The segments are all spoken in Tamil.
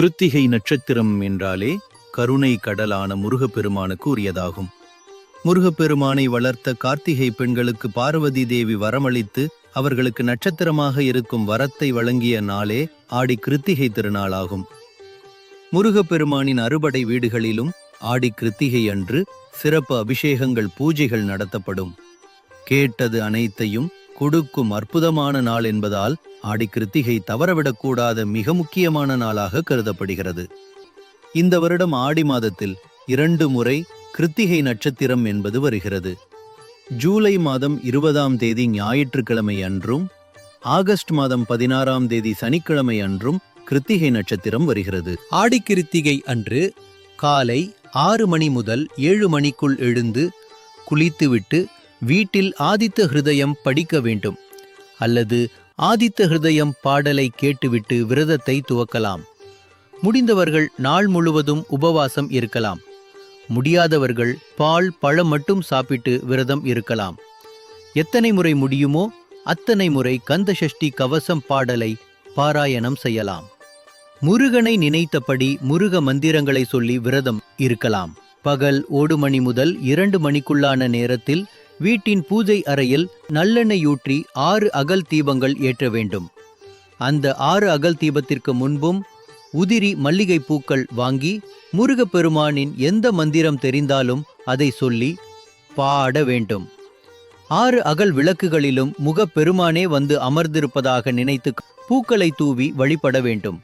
கிருத்திகை நட்சத்திரம் என்றாலே கருணை கடலான முருகப்பெருமானுக்கு உரியதாகும். முருகப்பெருமானை வளர்த்த கார்த்திகை பெண்களுக்கு பார்வதி தேவி வரமளித்து அவர்களுக்கு நட்சத்திரமாக இருக்கும் வரத்தை வழங்கிய நாளே ஆடி கிருத்திகை திருநாளாகும். முருகப்பெருமானின் அறுபடை வீடுகளிலும் ஆடி கிருத்திகை அன்று சிறப்பு அபிஷேகங்கள் பூஜைகள் நடத்தப்படும். கேட்டது அனைத்தையும் கொடுக்கும் அற்புதமான நாள் என்பதால் ஆடி கிருத்திகை தவறவிடக்கூடாத மிக முக்கியமான நாளாக கருதப்படுகிறது. இந்த வருடம் ஆடி மாதத்தில் இரண்டு முறை கிருத்திகை நட்சத்திரம் என்பது வருகிறது. ஜூலை மாதம் இருபதாம் தேதி ஞாயிற்றுக்கிழமை அன்றும் ஆகஸ்ட் மாதம் பதினாறாம் தேதி சனிக்கிழமை அன்றும் கிருத்திகை நட்சத்திரம் வருகிறது. ஆடிக்கிருத்திகை அன்று காலை ஆறு மணி முதல் ஏழு மணிக்குள் எழுந்து குளித்துவிட்டு வீட்டில் ஆதித்த ஹிருதயம் படிக்க வேண்டும் அல்லது ஆதித்த ஹிருதயம் பாடலை கேட்டுவிட்டு விரதத்தை துவக்கலாம். முடிந்தவர்கள் நாள் முழுவதும் உபவாசம் இருக்கலாம். முடியாதவர்கள் பால் பழம் மட்டும் சாப்பிட்டு விரதம் இருக்கலாம். எத்தனை முறை முடியுமோ அத்தனை முறை கந்த சஷ்டி கவசம் பாடலை பாராயணம் செய்யலாம். முருகனை நினைத்தபடி முருக மந்திரங்களை சொல்லி விரதம் இருக்கலாம். பகல் ஓடு மணி முதல் இரண்டு மணிக்குள்ளான நேரத்தில் வீட்டின் பூஜை அறையில் நல்லெண்ணெயூற்றி ஆறு அகல் தீபங்கள் ஏற்ற வேண்டும். அந்த ஆறு அகல் தீபத்திற்கு முன்பும் உதிரி மல்லிகை பூக்கள் வாங்கி முருகப்பெருமானின் எந்த மந்திரம் தெரிந்தாலும் அதை சொல்லி பாட வேண்டும். ஆறு அகல் விளக்குகளிலும் முகப்பெருமானே வந்து அமர்ந்திருப்பதாக நினைத்து பூக்களை தூவி வழிபட வேண்டும்.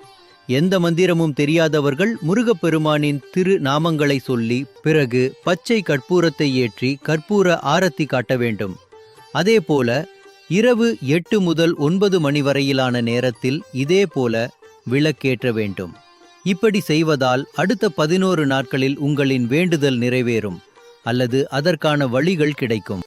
எந்த மந்திரமும் தெரியாதவர்கள் முருகப்பெருமானின் திரு நாமங்களை சொல்லி பிறகு பச்சை கற்பூரத்தை ஏற்றி கற்பூர ஆரத்தி காட்ட வேண்டும். அதேபோல இரவு எட்டு முதல் ஒன்பது மணி வரையிலான நேரத்தில் இதேபோல விளக்கேற்ற வேண்டும். இப்படி செய்வதால் அடுத்த பதினோரு நாட்களில் உங்களின் வேண்டுதல் நிறைவேறும். அல்லது அதற்கான வழிகள் கிடைக்கும்.